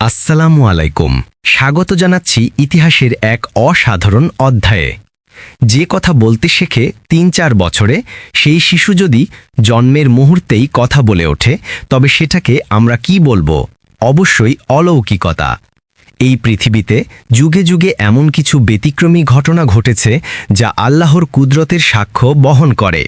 আসসালামু আলাইকুম। স্বাগত জানাচ্ছি ইতিহাসের এক অসাধারণ অধ্যায়ে। যে কথা বলতে শেখে তিন চার বছরে, সেই শিশু যদি জন্মের মুহূর্তেই কথা বলে ওঠে, তবে সেটাকে আমরা কি বলব? অবশ্যই অলৌকিকতা। এই পৃথিবীতে যুগে যুগে এমন কিছু ব্যতিক্রমী ঘটনা ঘটেছে যা আল্লাহর কুদরতের সাক্ষ্য বহন করে।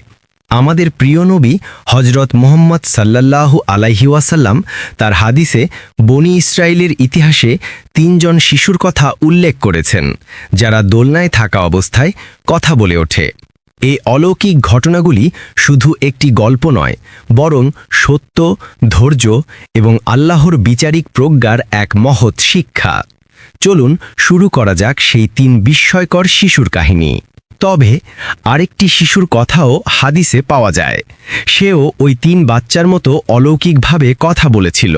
আমাদের প্রিয় নবী হজরত মোহাম্মদ সাল্লাল্লাহু আলাইহি ওয়াসাল্লাম তার হাদিসে বনি ইসরায়েলের ইতিহাসে তিনজন শিশুর কথা উল্লেখ করেছেন, যারা দোলনায় থাকা অবস্থায় কথা বলে ওঠে। এই অলৌকিক ঘটনাগুলি শুধু একটি গল্প নয়, বরং সত্য, ধৈর্য এবং আল্লাহর বিচারিক প্রজ্ঞার এক মহৎ শিক্ষা। চলুন শুরু করা যাক সেই তিন বিস্ময়কর শিশুর কাহিনী। তবে আরেকটি শিশুর কথাও হাদিসে পাওয়া যায়। সেও ওই তিন বাচ্চার মতো অলৌকিকভাবে কথা বলেছিল।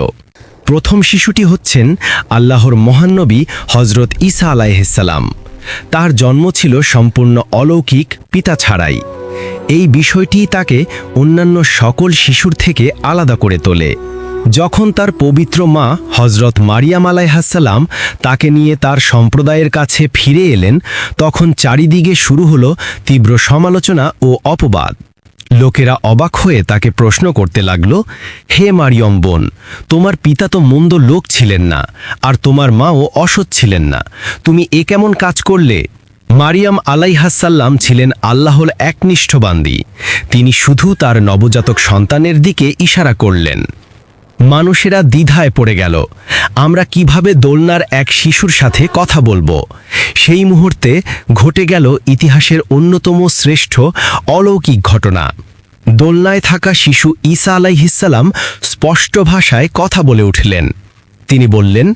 প্রথম শিশুটি হচ্ছেন আল্লাহর মহানবী হজরত ঈসা আলাইহিসাল্লাম তার জন্ম ছিল সম্পূর্ণ অলৌকিক, পিতা ছাড়াই। এই বিষয়টি তাকে অন্যান্য সকল শিশুর থেকে আলাদা করে তোলে। যখন তার পবিত্র মা হজরত মারিয়াম আলাইহাসাল্লাম তাকে নিয়ে তার সম্প্রদায়ের কাছে ফিরে এলেন, তখন চারিদিকে শুরু হলো তীব্র সমালোচনা ও অপবাদ। লোকেরা অবাক হয়ে তাকে প্রশ্ন করতে লাগল, হে মারিয়ম বোন, তোমার পিতা তো মন্দ লোক ছিলেন না, আর তোমার মাও অসৎ ছিলেন না। তুমি এ কেমন কাজ করলে? মারিয়াম আলাইহাসাল্লাম ছিলেন আল্লাহর একনিষ্ঠ বান্দি। তিনি শুধু তার নবজাতক সন্তানের দিকে ইশারা করলেন। মানুষেরা দ্বিধায় পড়ে গেল। আমরা কীভাবে দোলনার এক শিশুর সাথে কথা বলব? সেই মুহূর্তে ঘটে গেল ইতিহাসের অন্যতম শ্রেষ্ঠ অলৌকিক ঘটনা। দোলনায় থাকা শিশু ঈসা আলাইহিসাল্লাম স্পষ্ট ভাষায় কথা বলে উঠলেন। তিনি বললেন,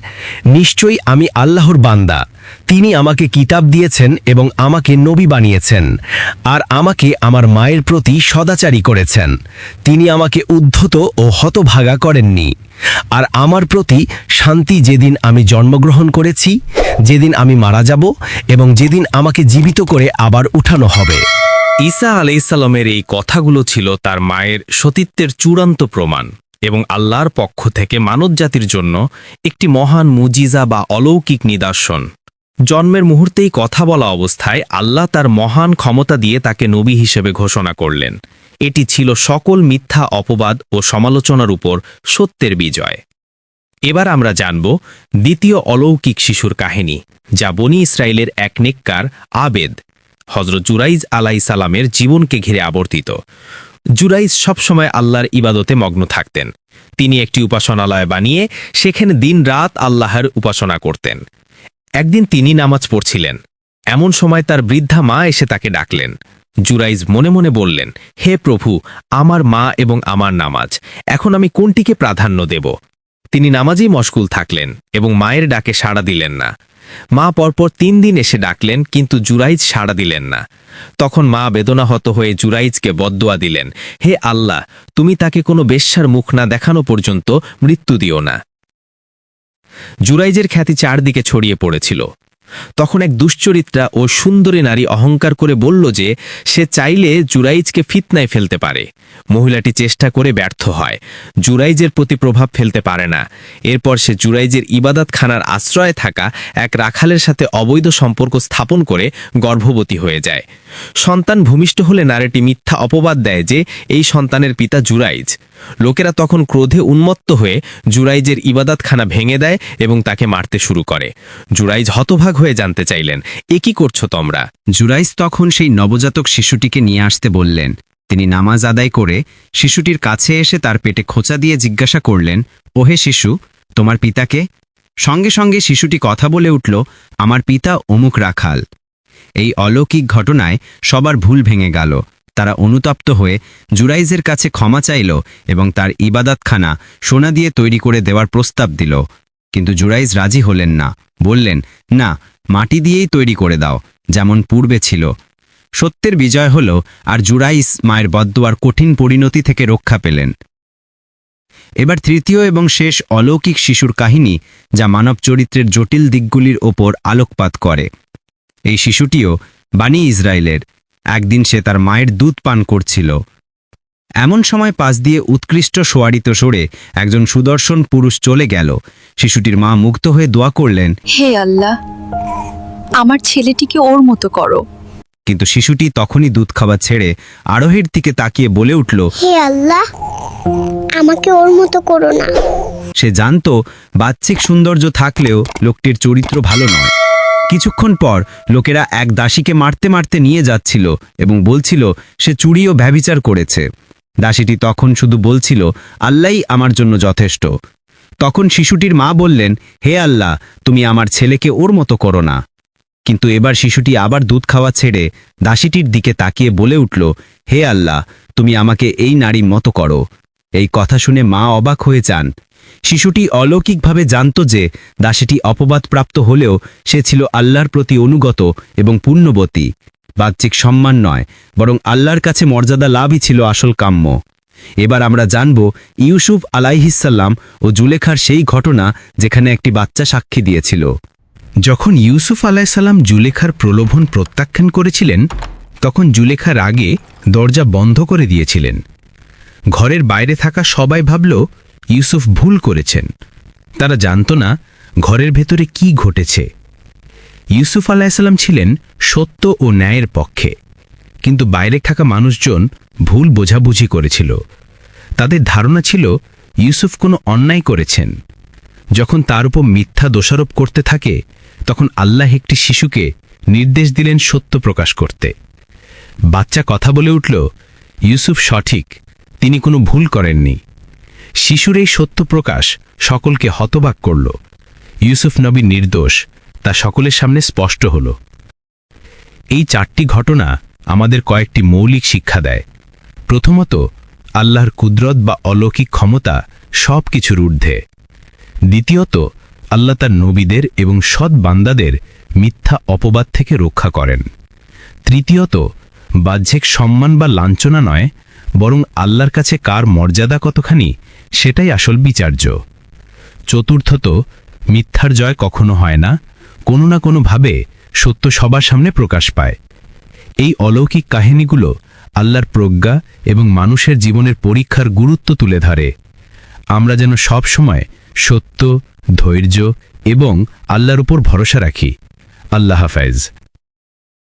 নিশ্চয়ই আমি আল্লাহর বান্দা। তিনি আমাকে কিতাব দিয়েছেন এবং আমাকে নবী বানিয়েছেন, আর আমাকে আমার মায়ের প্রতি সদাচারী করেছেন। তিনি আমাকে উদ্ধত ও হতভাগা করেননি। আর আমার প্রতি শান্তি যেদিন আমি জন্মগ্রহণ করেছি, যেদিন আমি মারা যাব এবং যেদিন আমাকে জীবিত করে আবার উঠানো হবে। ঈসা আলাইসাল্লামের এই কথাগুলো ছিল তার মায়ের সতীত্বের চূড়ান্ত প্রমাণ। এবং আল্লাহর পক্ষ থেকে মানবজাতির জন্য একটি মহান মুজিজা বা অলৌকিক নিদর্শন। জন্মের মুহূর্তেই কথা বলা অবস্থায় আল্লাহ তার মহান ক্ষমতা দিয়ে তাকে নবী হিসেবে ঘোষণা করলেন। এটি ছিল সকল মিথ্যা, অপবাদ ও সমালোচনার উপর সত্যের বিজয়। এবার আমরা জানব দ্বিতীয় অলৌকিক শিশুর কাহিনী, যা বনি ইসরায়েলের এক নেককার, আবেদ হজরত জুরাইজ আলাই সালামের জীবনকে ঘিরে আবর্তিত। জুরাইজ সবসময় আল্লাহর ইবাদতে মগ্ন থাকতেন। তিনি একটি উপাসনালয় বানিয়ে সেখানে দিন রাত আল্লাহর উপাসনা করতেন। একদিন তিনি নামাজ পড়ছিলেন। এমন সময় তার বৃদ্ধা মা এসে তাকে ডাকলেন। জুরাইজ মনে মনে বললেন, হে প্রভু, আমার মা এবং আমার নামাজ, এখন আমি কোনটিকে প্রাধান্য দেব? তিনি নামাজেই মশগুল থাকলেন এবং মায়ের ডাকে সাড়া দিলেন না। মা পরপর তিন দিন এসে ডাকলেন, কিন্তু জুরাইজ সাড়া দিলেন না। তখন মা বেদনাহত হয়ে জুরাইজকে বদদোয়া দিলেন, হে আল্লাহ, তুমি তাকে কোনো বেশ্যার মুখ না দেখানো পর্যন্ত মৃত্যু দিও না। জুরাইজের খ্যাতি চারদিকে ছড়িয়ে পড়েছিল। তখন এক দুশ্চরিত্রা ও সুন্দরী নারী অহংকার করে বলল যে, সে চাইলে জুরাইজকে ফিতনায় ফেলতে পারে। মহিলাটি চেষ্টা করে ব্যর্থ হয়। জুরাইজের প্রতি প্রভাব ফেলতে পারে না। এরপর সে জুরাইজের ইবাদত খানার আশ্রয়ে থাকা এক রাখালের সাথে অবৈধ সম্পর্ক স্থাপন করে গর্ভবতী হয়ে যায়। সন্তান ভূমিষ্ঠ হলে নারীটি মিথ্যা অপবাদ দেয় যে, এই সন্তানের পিতা জুরাইজ। লোকেরা তখন ক্রোধে উন্মত্ত হয়ে জুরাইজের ইবাদতখানা ভেঙে দেয় এবং তাকে মারতে শুরু করে। জুরাইজ হতভাগ হয়ে জানতে চাইলেন, এ কি করছ তোমরা? জুরাইস তখন সেই নবজাতক শিশুটিকে নিয়ে আসতে বললেন। তিনি নামাজ আদায় করে শিশুটির কাছে এসে তার পেটে খোঁচা দিয়ে জিজ্ঞাসা করলেন, ওহে শিশু, তোমার পিতাকে? সঙ্গে সঙ্গে শিশুটি কথা বলে উঠল, আমার পিতা অমুক রাখাল। এই অলৌকিক ঘটনায় সবার ভুল ভেঙে গেল। তারা অনুতপ্ত হয়ে জুরাইজের কাছে ক্ষমা চাইল এবং তার ইবাদাতখানা সোনা দিয়ে তৈরি করে দেওয়ার প্রস্তাব দিল। কিন্তু জুরাইজ রাজি হলেন না। বললেন, না, মাটি দিয়েই তৈরি করে দাও, যেমন পূর্বে ছিল। সত্যের বিজয় হল, আর জুরাইস মায়ের বদ্দোয়ার কঠিন পরিণতি থেকে রক্ষা পেলেন। এবার তৃতীয় এবং শেষ অলৌকিক শিশুর কাহিনী, যা মানব চরিত্রের জটিল দিকগুলির ওপর আলোকপাত করে। এই শিশুটিও বানি ইসরায়েলের। একদিন সে তার মায়ের দুধ পান করছিল। এমন সময় পাশ দিয়ে উৎকৃষ্ট সোয়ারিত সরে একজন সুদর্শন পুরুষ চলে গেল। শিশুটির মা মুক্ত হয়ে দোয়া করলেন হে আল্লাহ আমার ছেলেটিকে ওর মতো করো। কিন্তু শিশুটি তখনই দুধ খাওয়া ছেড়ে আরোহীর দিকে তাকিয়ে বলে উঠল হে আল্লাহ আমাকে ওর মতো করো না। সে জানতো বাহ্যিক সৌন্দর্য থাকলেও লোকটির চরিত্র ভালো নয়। কিছুক্ষণ পর লোকেরা এক দাসীকে মারতে মারতে নিয়ে যাচ্ছিল এবং বলছিল সে চুরি ও ব্যভিচার করেছে। দাসীটি তখন শুধু বলছিল আল্লাহই আমার জন্য যথেষ্ট। তখন শিশুটির মা বললেন, হে আল্লাহ, তুমি আমার ছেলেকে ওর মতো করো না। কিন্তু এবার শিশুটি আবার দুধ খাওয়া ছেড়ে দাসীটির দিকে তাকিয়ে বলে উঠল, হে আল্লাহ, তুমি আমাকে এই নারী মতো করো। এই কথা শুনে মা অবাক হয়ে যান। শিশুটি অলৌকিকভাবে জানত যে দাসীটি অপবাদপ্রাপ্ত হলেও সে ছিল আল্লাহর প্রতি অনুগত এবং পুণ্যবতী বাহ্যিক সম্মান নয়, বরং আল্লাহর কাছে মর্যাদা লাভই ছিল আসল কাম্য। এবার আমরা জানব ইউসুফ আলাইহিসাল্লাম ও জুলেখার সেই ঘটনা যেখানে একটি বাচ্চা সাক্ষী দিয়েছিল। যখন ইউসুফ আলাইসাল্লাম জুলেখার প্রলোভন প্রত্যাখ্যান করেছিলেন, তখন জুলেখার আগে দরজা বন্ধ করে দিয়েছিলেন। ঘরের বাইরে থাকা সবাই ভাবল, ইউসুফ ভুল করেছেন। তারা জানত না ঘরের ভেতরে কি ঘটেছে। ইউসুফ আলাইসাল্লাম ছিলেন সত্য ও ন্যায়ের পক্ষে। কিন্তু বাইরে থাকা মানুষজন ভুল বোঝাবুঝি করেছিল। তাদের ধারণা ছিল, ইউসুফ কোনো অন্যায় করেছেন। যখন তার উপর মিথ্যা দোষারোপ করতে থাকে, তখন আল্লাহ একটি শিশুকে নির্দেশ দিলেন সত্য প্রকাশ করতে। বাচ্চা কথা বলে উঠল, ইউসুফ সঠিক, তিনি কোনো ভুল করেননি। শিশুর এই সত্য প্রকাশ সকলকে হতবাক করল। ইউসুফ নবী নির্দোষ তা সকলের সামনে স্পষ্ট হল। এই চারটি ঘটনা আমাদের কয়েকটি মৌলিক শিক্ষা দেয়। প্রথমত, আল্লাহর কুদরত বা অলৌকিক ক্ষমতা সব কিছুর ঊর্ধ্বে। দ্বিতীয়ত, আল্লাহ তার নবীদের এবং সৎ বান্দাদের মিথ্যা অপবাদ থেকে রক্ষা করেন। তৃতীয়ত, বাহ্যিক সম্মান বা লাঞ্ছনা নয়, বরং আল্লাহর কাছে কার মর্যাদা কতখানি, সেটাই আসল বিচার্য। চতুর্থত, মিথ্যার জয় কখনো হয় না কোনো না কোনোভাবে সত্য সবার সামনে প্রকাশ পায়। এই অলৌকিক কাহিনীগুলো আল্লাহর প্রজ্ঞা এবং মানুষের জীবনের পরীক্ষার গুরুত্ব তুলে ধরে। আমরা যেন সব সময় সত্য, ধৈর্য এবং আল্লাহর উপর ভরসা রাখি। আল্লাহ হাফেজ।